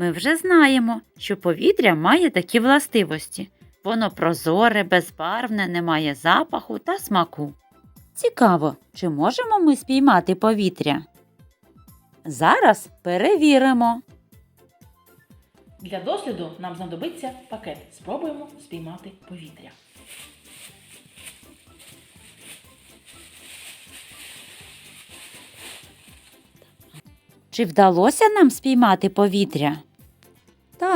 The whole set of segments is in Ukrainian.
Ми вже знаємо, що повітря має такі властивості. Воно прозоре, безбарвне, не має запаху та смаку. Цікаво, чи можемо ми спіймати повітря? Зараз перевіримо. Для досліду нам знадобиться пакет. Спробуємо спіймати повітря. Чи вдалося нам спіймати повітря?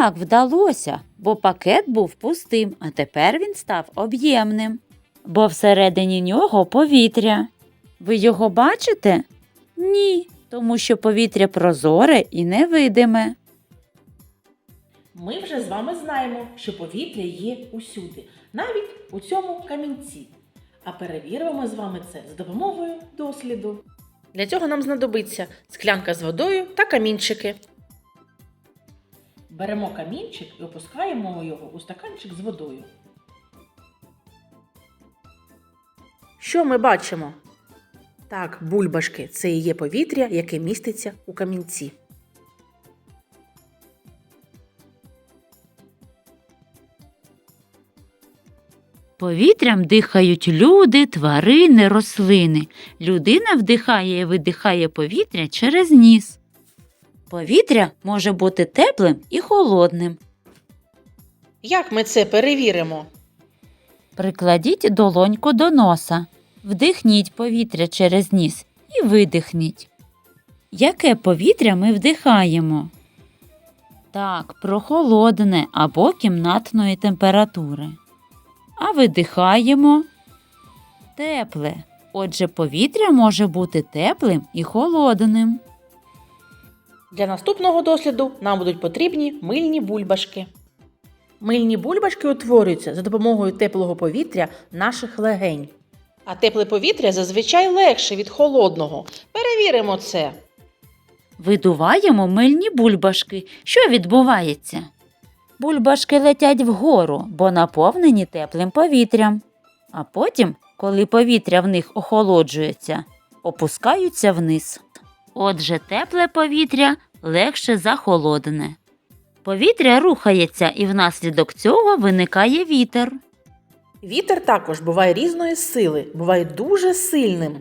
Так, вдалося, бо пакет був пустим, а тепер він став об'ємним, бо всередині нього повітря. Ви його бачите? Ні, тому що повітря прозоре і невидиме. Ми вже з вами знаємо, що повітря є усюди, навіть у цьому камінці. А перевіримо з вами це з допомогою досліду. Для цього нам знадобиться склянка з водою та камінчики. Беремо камінчик і опускаємо його у стаканчик з водою. Що ми бачимо? Так, бульбашки це і є повітря, яке міститься у камінці. Повітрям дихають люди, тварини, рослини. Людина вдихає і видихає повітря через ніс. Повітря може бути теплим і холодним. Як ми це перевіримо? Прикладіть долоньку до носа, вдихніть повітря через ніс і видихніть. Яке повітря ми вдихаємо? Так, прохолодне або кімнатної температури. А видихаємо тепле. Отже, повітря може бути теплим і холодним. Для наступного досліду нам будуть потрібні мильні бульбашки. Мильні бульбашки утворюються за допомогою теплого повітря наших легень. А тепле повітря зазвичай легше від холодного. Перевіримо це. Видуваємо мильні бульбашки. Що відбувається? Бульбашки летять вгору, бо наповнені теплим повітрям. А потім, коли повітря в них охолоджується, опускаються вниз. Отже, тепле повітря легше за холодне. Повітря рухається і внаслідок цього виникає вітер. Вітер також буває різної сили, буває дуже сильним.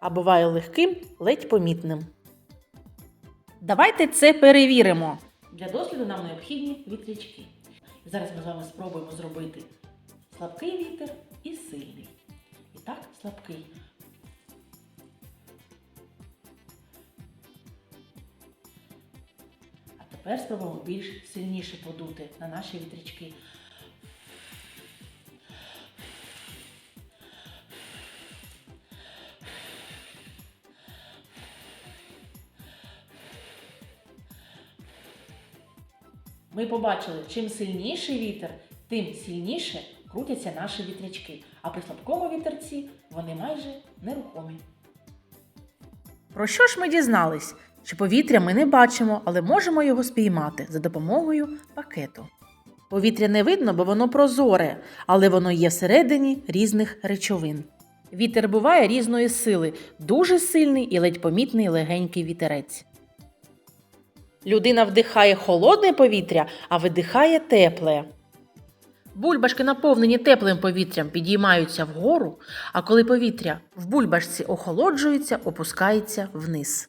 А буває легким, ледь помітним. Давайте це перевіримо. Для досліду нам необхідні вітрячки. Зараз ми з вами спробуємо зробити слабкий вітер і сильний. І так, слабкий. Тепер спробуємо більш сильніше подути на наші вітрячки. Ми побачили, чим сильніший вітер, тим сильніше крутяться наші вітрячки. А при слабкому вітерці вони майже нерухомі. Про що ж ми дізнались? Що повітря ми не бачимо, але можемо його спіймати за допомогою пакету. Повітря не видно, бо воно прозоре, але воно є всередині різних речовин. Вітер буває різної сили, дуже сильний і ледь помітний легенький вітерець. Людина вдихає холодне повітря, а видихає тепле. Бульбашки, наповнені теплим повітрям, підіймаються вгору, а коли повітря в бульбашці охолоджується, опускається вниз.